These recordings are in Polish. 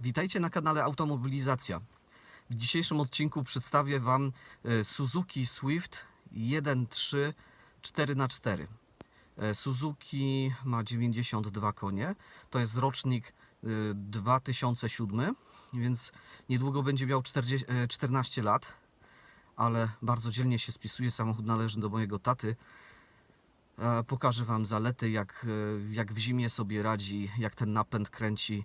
Witajcie na kanale Automobilizacja. W dzisiejszym odcinku przedstawię Wam e, Suzuki Swift 1.3 4x4. E, Suzuki ma 92 konie. To jest rocznik e, 2007, więc niedługo będzie miał 40, e, 14 lat, ale bardzo dzielnie się spisuje. Samochód należy do mojego taty. E, Pokażę Wam zalety, jak, e, jak w zimie sobie radzi, jak ten napęd kręci.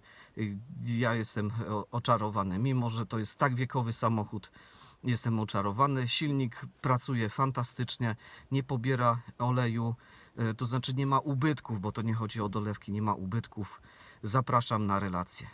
Ja jestem o- oczarowany, mimo że to jest tak wiekowy samochód. Jestem oczarowany. Silnik pracuje fantastycznie, nie pobiera oleju, e, to znaczy nie ma ubytków, bo to nie chodzi o dolewki, nie ma ubytków. Zapraszam na relację.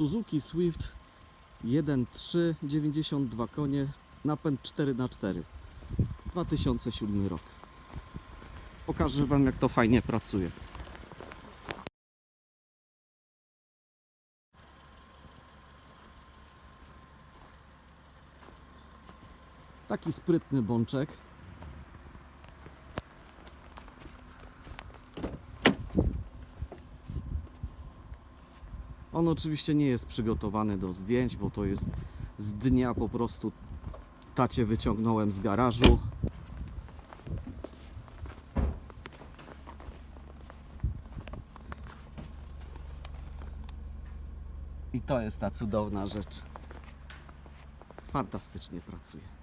Suzuki Swift 1.3, 92 konie, napęd 4x4. 2007 rok. Pokażę Wam jak to fajnie pracuje. Taki sprytny bączek. Oczywiście nie jest przygotowany do zdjęć, bo to jest z dnia po prostu tacie wyciągnąłem z garażu. I to jest ta cudowna rzecz. Fantastycznie pracuje.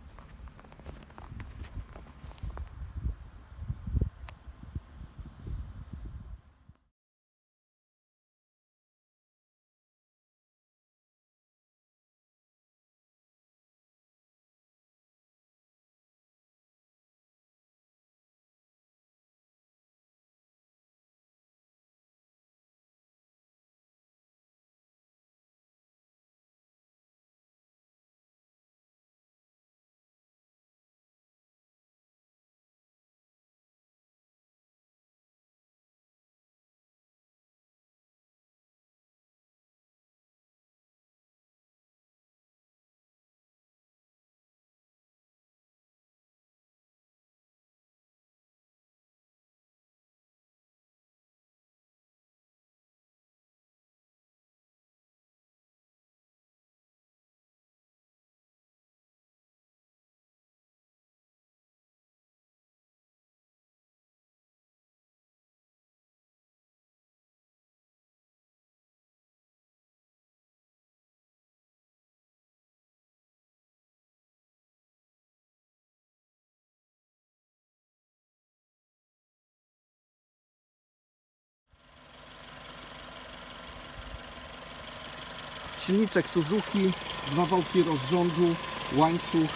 Silniczek Suzuki, dwa wałki rozrządu, łańcuch,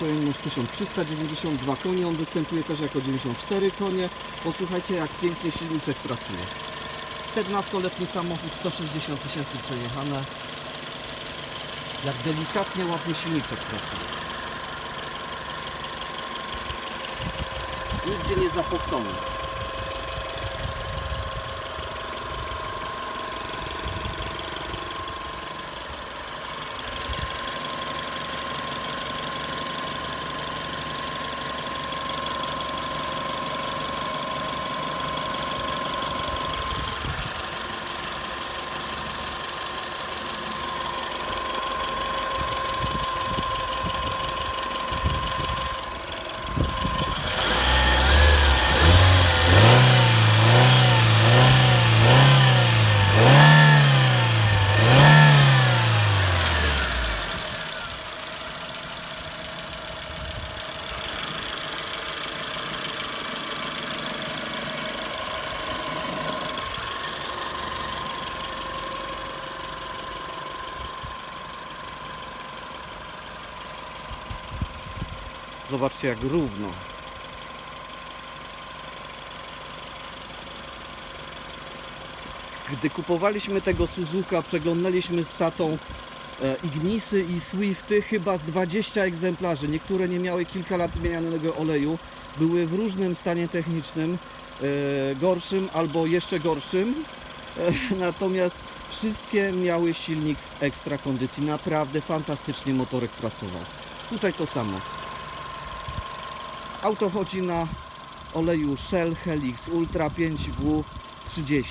pojemność 1392 konie, on występuje też jako 94 konie. Posłuchajcie jak pięknie silniczek pracuje. 14-letni samochód, 160 tysięcy przejechane. Jak delikatnie, ładnie silniczek pracuje. Nigdzie nie zapocony. Zobaczcie jak równo. Gdy kupowaliśmy tego Suzuka, przeglądaliśmy z tatą e, Ignisy i Swifty, chyba z 20 egzemplarzy. Niektóre nie miały kilka lat zmienianego oleju, były w różnym stanie technicznym, e, gorszym albo jeszcze gorszym. E, natomiast wszystkie miały silnik w ekstra kondycji. Naprawdę fantastycznie motorek pracował. Tutaj to samo. Auto chodzi na oleju Shell Helix Ultra 5W30.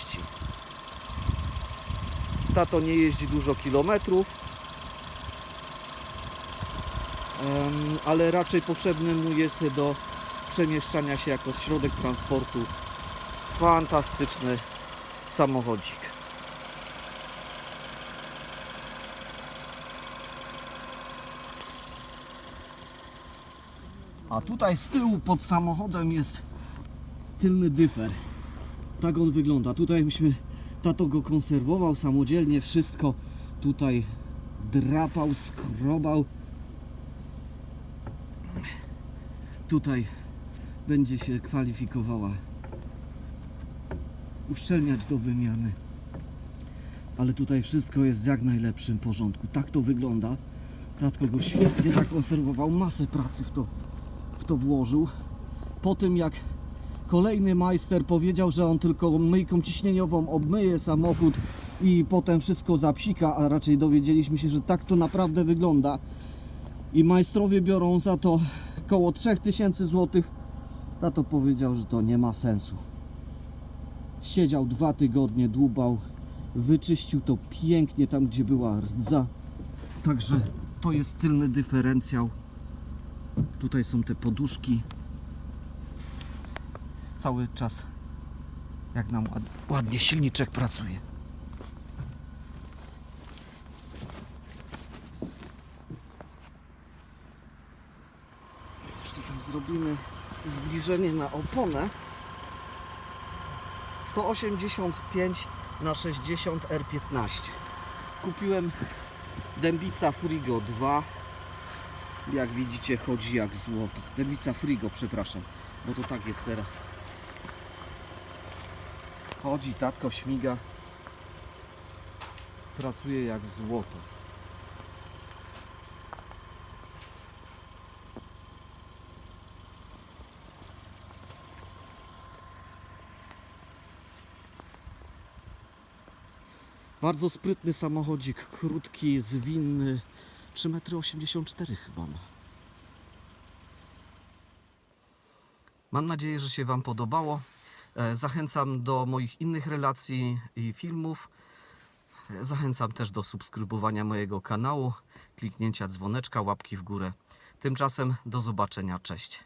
Tato nie jeździ dużo kilometrów, ale raczej potrzebny mu jest do przemieszczania się jako środek transportu. Fantastyczny samochodzik. A tutaj z tyłu pod samochodem jest tylny dyfer. Tak on wygląda. Tutaj myśmy, tato go konserwował samodzielnie, wszystko tutaj drapał, skrobał. Tutaj będzie się kwalifikowała uszczelniać do wymiany. Ale tutaj wszystko jest w jak najlepszym porządku. Tak to wygląda. Tatko go świetnie zakonserwował, masę pracy w to w to włożył. Po tym jak kolejny majster powiedział, że on tylko myjką ciśnieniową obmyje samochód i potem wszystko zapsika, a raczej dowiedzieliśmy się, że tak to naprawdę wygląda. I majstrowie biorą za to około 3000 zł. Tato powiedział, że to nie ma sensu. Siedział dwa tygodnie, dłubał, wyczyścił to pięknie tam, gdzie była rdza. Także to jest tylny dyferencjał. Tutaj są te poduszki. Cały czas jak nam ład, ładnie silniczek pracuje. Już tutaj zrobimy zbliżenie na oponę. 185 na 60 R15. Kupiłem Dębica Frigo 2 jak widzicie chodzi jak złoto. Dębica Frigo, przepraszam, bo to tak jest teraz. Chodzi, tatko śmiga. Pracuje jak złoto. Bardzo sprytny samochodzik, krótki, zwinny. 3,84 m chyba ma. Mam nadzieję, że się Wam podobało. E, Zachęcam do moich innych relacji i filmów. E, Zachęcam też do subskrybowania mojego kanału, kliknięcia dzwoneczka, łapki w górę. Tymczasem do zobaczenia. Cześć.